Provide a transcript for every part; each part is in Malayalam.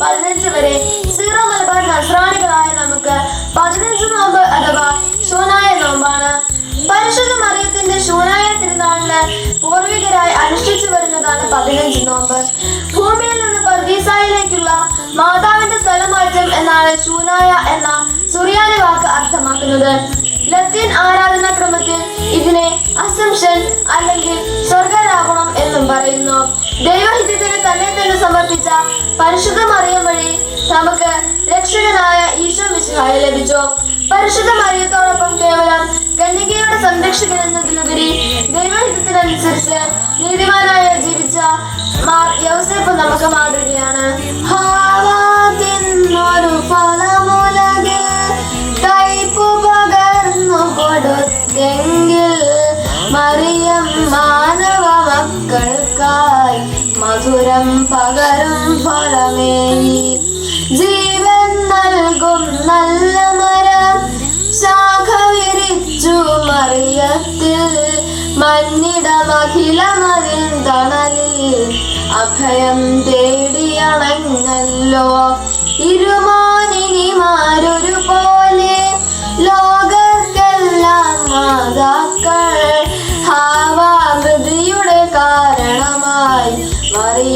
പതിനഞ്ച് വരെ സീറോ മലബാർ നസ്രാണികളായ നമുക്ക് പതിനഞ്ച് നോമ്പ് അഥവാ ശൂനായ നോമ്പാണ്. പരിശുദ്ധ മറിയത്തിന്റെ ശൂനായ തിരുനാളിന് പൂർവികരായി അനുഷ്ഠിച്ചു വരുന്നതാണ് പതിനഞ്ച് നോമ്പ്. ഭൂമിയിൽ നിന്ന് പർദീസായിലേക്കുള്ള മാതാവിന്റെ സ്ഥലമാറ്റം എന്നാണ് ശൂനായ എന്ന സുറിയാനി വാക്ക് അർത്ഥമാക്കുന്നത്. ലത്തീൻ ആരാധനാക്രമത്തിൽ ഇതിനെ അസംഷൻ അല്ലെങ്കിൽ സ്വർഗാരോപണം എന്നും പറയുന്നു. ദൈവഹിതത്തിന് തന്നെ തന്നെ സമർപ്പിച്ച പരിശുദ്ധ മറിയം വഴി നമുക്ക് രക്ഷകനായ ഈശോ മിശിഹായ ലഭിച്ചു. പരിശുദ്ധ മറിയത്തോടൊപ്പം കേവലം കന്യകയുടെ സംരക്ഷകൻ എന്നതിലുപരി ദൈവഹിതത്തിനനുസരിച്ച് നീതിമാനായ ജീവിച്ച മാർ യൗസേപ്പ് നമുക്ക് മാതൃകയാണ്. മറിയം മാനവ മക്കൾക്കായി മധുരം പകരും ഫലമേ ജീവൻ നൽകും നല്ല മരം ശാഖ വിരിച്ചു മറിയത്തിൽ മഞ്ഞിടമഖിലമതിൻ തണലിൽ അഭയം തേടിയണങ്ങല്ലോ.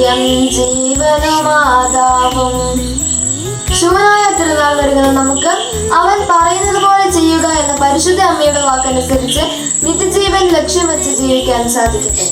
മറിയം ജീവനും മാതാവും. ശിവനായ തിരുനാൾ വരുന്നത് നമുക്ക് അവൻ പറയുന്നത് പോലെ ചെയ്യുക എന്ന പരിശുദ്ധ അമ്മയുടെ വാക്കനുസരിച്ച് നിത്യജീവൻ ലക്ഷ്യം വെച്ച് ജീവിക്കാൻ സാധിക്കട്ടെ.